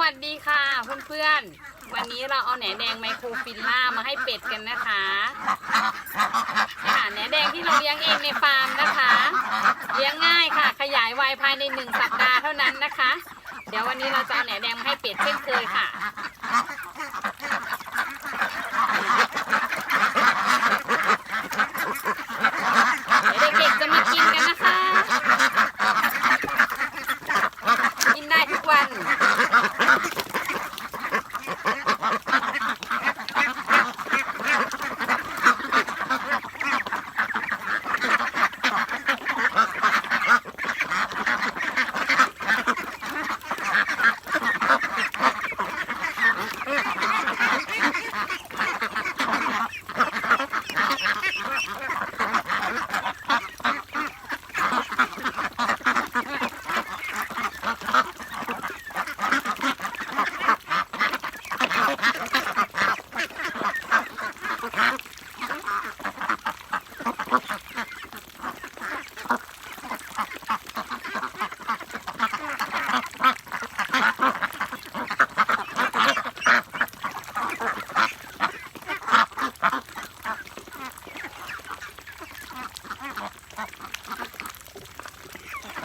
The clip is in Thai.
วัสดีค่ะเพื่อนๆ วันนี้เราเอาแหนแดงไมโครฟิลล่ามาให้เป็ดกันนะคะค่ะแหนแดงที่เราเลี้ยงเองในฟาร์มนะคะ เลี้ยงง่ายค่ะ ขยายวัยภายในหนึ่งสัปดาห์เท่านั้นนะคะ เดี๋ยววันนี้เราจะเอาแหนแดงมาให้เป็ดเช่นเคยค่ะ はい。